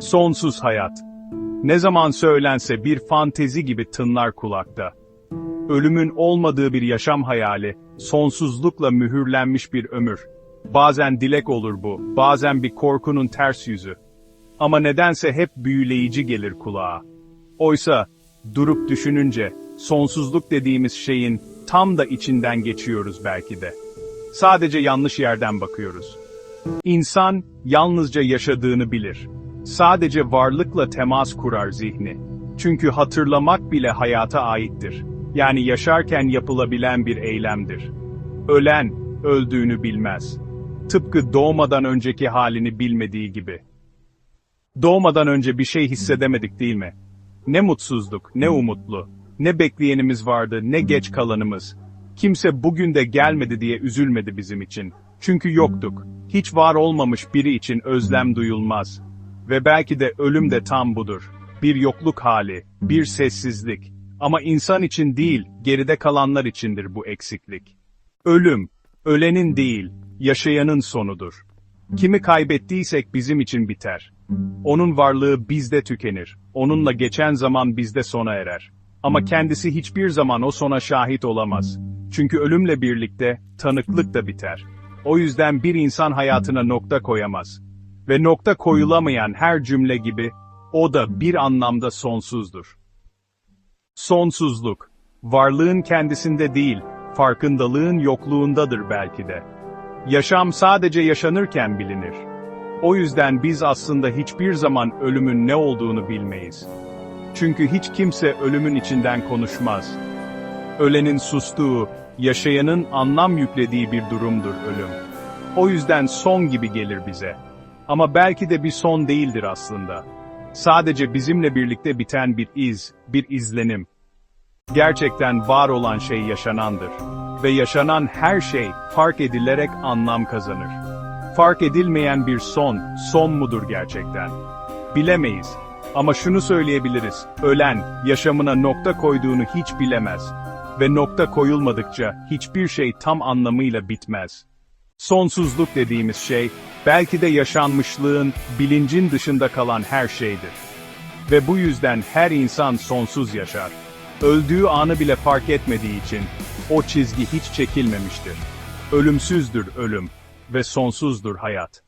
Sonsuz hayat. Ne zaman söylense bir fantezi gibi tınlar kulakta. Ölümün olmadığı bir yaşam hayali, sonsuzlukla mühürlenmiş bir ömür. Bazen dilek olur bu, bazen bir korkunun ters yüzü. Ama nedense hep büyüleyici gelir kulağa. Oysa, durup düşününce, sonsuzluk dediğimiz şeyin tam da içinden geçiyoruz belki de. Sadece yanlış yerden bakıyoruz. İnsan, yalnızca yaşadığını bilir. Sadece varlıkla temas kurar zihni. Çünkü hatırlamak bile hayata aittir. Yani yaşarken yapılabilen bir eylemdir. Ölen, öldüğünü bilmez. Tıpkı doğmadan önceki halini bilmediği gibi. Doğmadan önce bir şey hissedemedik değil mi? Ne mutsuzduk, ne umutlu, ne bekleyenimiz vardı, ne geç kalanımız. Kimse bugün de gelmedi diye üzülmedi bizim için. Çünkü yoktuk. Hiç var olmamış biri için özlem duyulmaz. Ve belki de ölüm de tam budur. Bir yokluk hali, bir sessizlik. Ama insan için değil, geride kalanlar içindir bu eksiklik. Ölüm, ölenin değil, yaşayanın sonudur. Kimi kaybettiysek bizim için biter. Onun varlığı bizde tükenir. Onunla geçen zaman bizde sona erer. Ama kendisi hiçbir zaman o sona şahit olamaz. Çünkü ölümle birlikte tanıklık da biter. O yüzden bir insan hayatına nokta koyamaz. Ve nokta koyulamayan her cümle gibi, o da bir anlamda sonsuzdur. Sonsuzluk, varlığın kendisinde değil, farkındalığın yokluğundadır belki de. Yaşam sadece yaşanırken bilinir. O yüzden biz aslında hiçbir zaman ölümün ne olduğunu bilmeyiz. Çünkü hiç kimse ölümün içinden konuşmaz. Ölenin sustuğu, yaşayanın anlam yüklediği bir durumdur ölüm. O yüzden son gibi gelir bize. Ama belki de bir son değildir aslında. Sadece bizimle birlikte biten bir iz, bir izlenim. Gerçekten var olan şey yaşanandır. Ve yaşanan her şey fark edilerek anlam kazanır. Fark edilmeyen bir son, son mudur gerçekten? Bilemeyiz. Ama şunu söyleyebiliriz, ölen, yaşamına nokta koyduğunu hiç bilemez. Ve nokta koyulmadıkça hiçbir şey tam anlamıyla bitmez. Sonsuzluk dediğimiz şey, belki de yaşanmışlığın, bilincin dışında kalan her şeydir. Ve bu yüzden her insan sonsuz yaşar. Öldüğü anı bile fark etmediği için, o çizgi hiç çekilmemiştir. Ölümsüzdür ölüm ve sonsuzdur hayat.